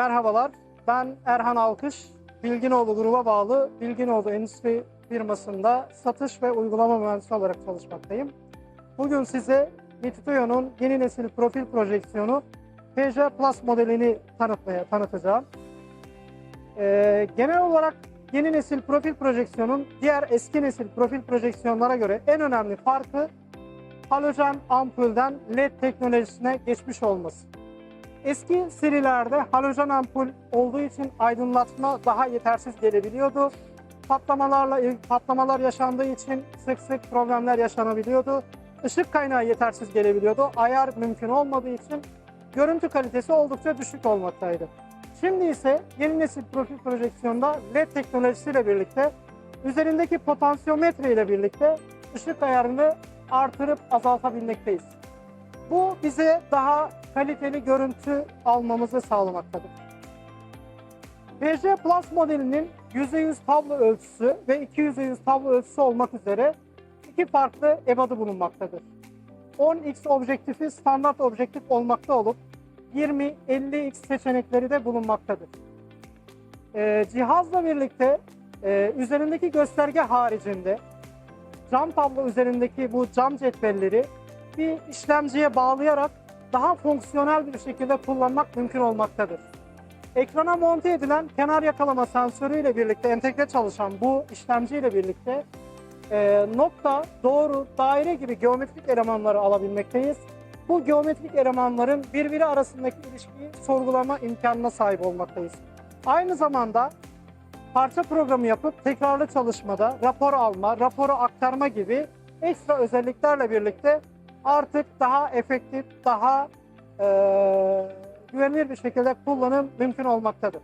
Merhabalar, ben Erhan Alkış. Bilginoğlu gruba bağlı Bilginoğlu Endüstri firmasında satış ve uygulama mühendisi olarak çalışmaktayım. Bugün size Mititoyo'nun yeni nesil profil projeksiyonu PJ Plus modelini tanıtmaya tanıtacağım. Ee, genel olarak yeni nesil profil projeksiyonun diğer eski nesil profil projeksiyonlara göre en önemli farkı halojen ampulden LED teknolojisine geçmiş olması. Eski serilerde halojen ampul olduğu için aydınlatma daha yetersiz gelebiliyordu. Patlamalarla patlamalar yaşandığı için sık sık problemler yaşanabiliyordu. Işık kaynağı yetersiz gelebiliyordu. Ayar mümkün olmadığı için görüntü kalitesi oldukça düşük olmaktaydı. Şimdi ise yeni nesil profil projeksiyonda LED teknolojisiyle birlikte üzerindeki potansiyometre ile birlikte ışık ayarını artırıp azaltabilmekteyiz. Bu bize daha kaliteli görüntü almamızı sağlamaktadır. PJ Plus modelinin %100 tablo ölçüsü ve 200 tablo ölçüsü olmak üzere iki farklı ebadı bulunmaktadır. 10x objektifi standart objektif olmakta olup 20-50x seçenekleri de bulunmaktadır. Ee, cihazla birlikte e, üzerindeki gösterge haricinde cam tablo üzerindeki bu cam cetvelleri bir işlemciye bağlayarak daha fonksiyonel bir şekilde kullanmak mümkün olmaktadır. Ekrana monte edilen kenar yakalama sensörü ile birlikte entegre çalışan bu işlemci ile birlikte e, nokta, doğru, daire gibi geometrik elemanları alabilmekteyiz. Bu geometrik elemanların birbiri arasındaki ilişkiyi sorgulama imkanına sahip olmaktayız. Aynı zamanda parça programı yapıp tekrarlı çalışmada rapor alma, raporu aktarma gibi ekstra özelliklerle birlikte artık daha efektif, daha eee, güvenilir bir şekilde kullanım mümkün olmaktadır.